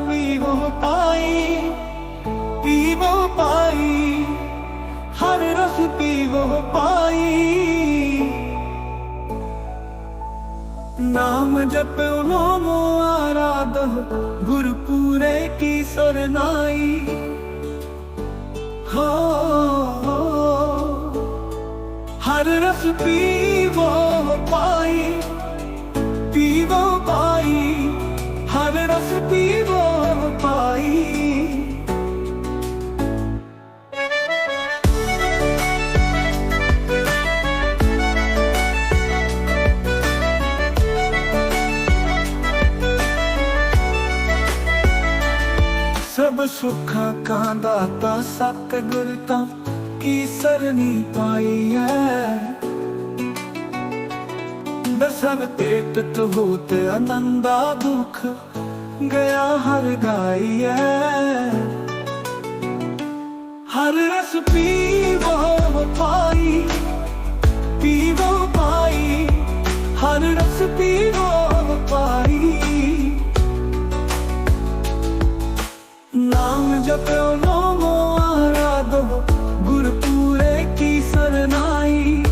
ਪੀਵੋ ਪਾਈ ਪੀਵੋ ਪਾਈ, ਹਰ ਰਸ ਪੀਵੋ ਪਾਈ। ਨਾਮ ਜਪ ਨਾਮੋ ਆਰਾਧਨ ਗੁਰਪੂਰੇ ਕੀ ਸਰਨਾਈ ਹੋ, ਹਰ ਰਸ ਪੀਵੋ ਪਾਈ ਪੀਵੋ ਪਾਈ, ਹਰ ਰਸ ਪੀਵੋ ਸਭ ਸੁੱਖਾਂ ਕਾ ਦਾਤਾ ਸਤਿਗੁਰ ਤਾਂ ਕੀ ਸਰਨੀ ਪਾਈ ਹੈ ਦਸਨ ਤੇਤ ਤਹੂਤ ਆਨੰਦਾ ਦੁਖ ਗਿਆ ਹਰ ਗਾਈ ਗਾਈਐ ਹਰ ਰਸ ਪੀਵੋ ਪਾਈ ਪੀਵੋ ਪਾਈ, ਹਰ ਰਸ ਪੀਵੋ ਨਾਮ ਜਪਿਓ ਨਾਮੋ ਆਰਾਧੋ ਗੁਰਪੂਰੇ ਕੀ ਸਰਨਾਈ।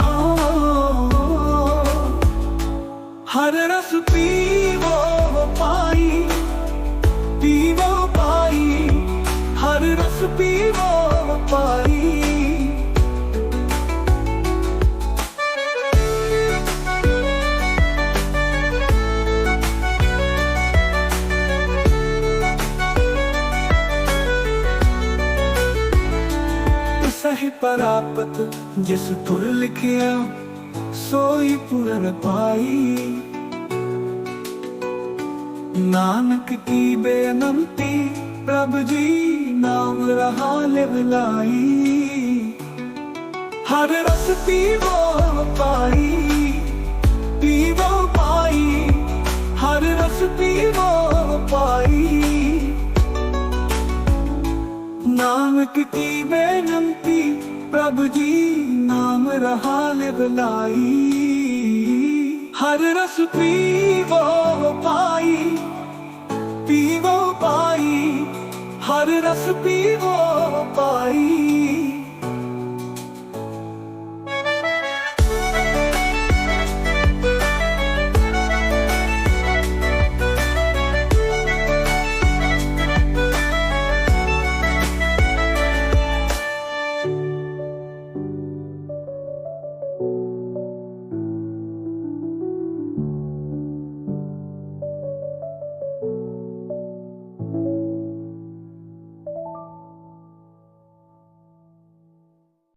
ਹੋ, ਹਰ ਰਸ ਪੀਵੋ ਪਾਈ ਪੀਵੋ ਪਾਈ। ਹਰ ਰਸ ਸਹਿ ਪ੍ਰਾਪਤ, ਜਿਸ ਤੁਰ ਲਿਖਿਆ, ਸੋਈ ਪੂਰਨ ਪਾਈ। ਨਾਨਕ ਕੀ ਬੇਨੰਤੀ ਪ੍ਰਭ ਜੀ ਨਾਮ ਰਹਾ ਲਿਵਲਾਈ ਹਰ ਰਸ ਪੀਵੋ ਪਾਈ ਪੀਵੋ ਪਾਈ, ਹਰ ਰਸ ਪੀਵੋ ਪਾਈ। ਨਾਨਕ ਕੀ ਬੇਨੰਤੀ, ਪ੍ਰਭ ਜੀ ਨਾਮ ਰਹਾ ਲਿਵਲਾਈ ਹਰ ਰਸ ਪੀਵੋ ਪਾਈ ਪੀਵੋ ਪਾਈ, ਹਰ ਰਸ ਪੀਵੋ ਪਾਈ।